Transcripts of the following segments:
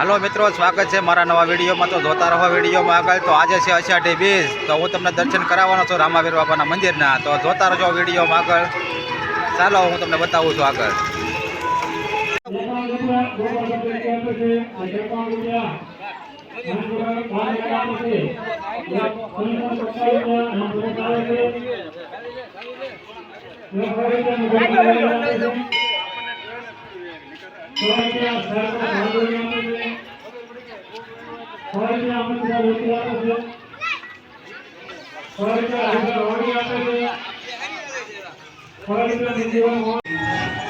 હાલો મિત્રો, સ્વાગત છે મારા નવા વિડીયોમાં. તો જોતા રહો વિડીયોમાં આગળ. તો આજે છે અષાઢી બીજ. તો હું તમને દર્શન કરાવવાનો છું રામાવીર બાપાના મંદિરના. તો જોતા રહેજો વિડીયોમાં આગળ. ચાલો, હું તમને બતાવું છું આગળ. Thank Juli,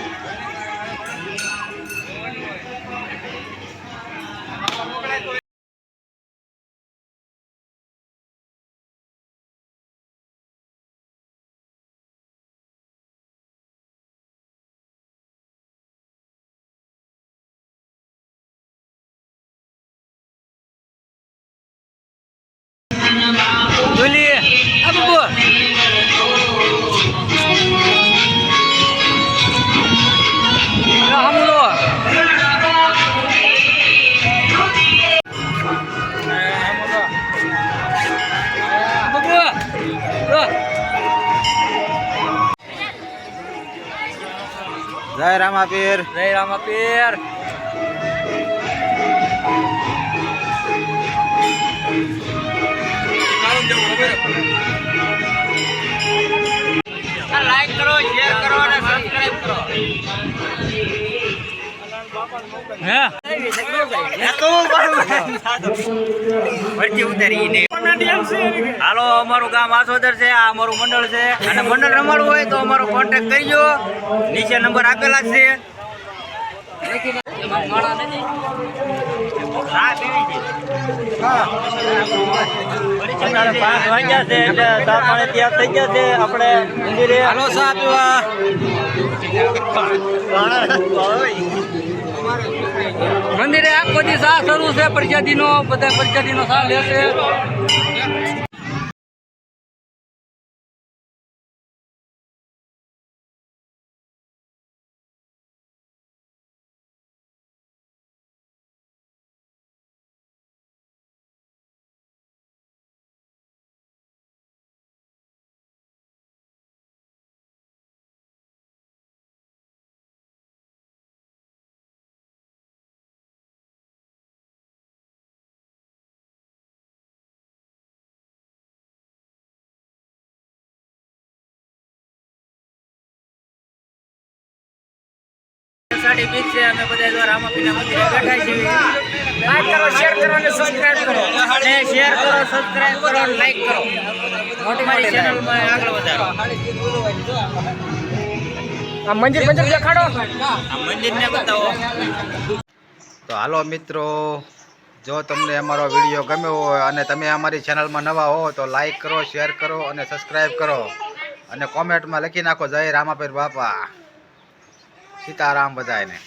જય રામાપીર Jai Ramapir. લાઈક કરો શેર કરો અને સબસ્ક્રાઇબ કરો હાલો અમારું ગામ આસોદર છે આ અમારું મંડળ છે. અને મંડળ રમાડવું હોય તો અમારો કોન્ટેક્ટ કરજો નીચે નંબર આપેલા છે. પાંચ વાગ્યા છે એટલે ચા તૈયાર થઈ ગયા છે. આપણે મંદિરે. હાલો પીવા મંદિરે આખો દિવસ આ શરૂ છે પ્રજાતિનો બધા પ્રસાદીનો સાર લેશે. સાડી બીજ છે અમે બધા દ્વારા આમાં પીના મંદિરે બેઠા છીએ. લાઈક કરો શેર કરો અને સબસ્ક્રાઇબ કરો. અને શેર કરો સબસ્ક્રાઇબ કરો અને લાઈક કરો. મોટી મારી ચેનલમાં આગળ વધારો. આ મંદિર મંદિર દેખાડો. આ મંદિરને બતાવો. તો હાલો મિત્રો જો તમને અમારો વીડિયો ગમ્યો હોય અને તમે અમારી ચેનલમાં નવા હો તો લાઈક કરો શેર કરો અને સબસ્ક્રાઈબ કરો. અને કોમેન્ટમાં લખી નાખો જય રામાપીર બાપા. સીતારામ બધાને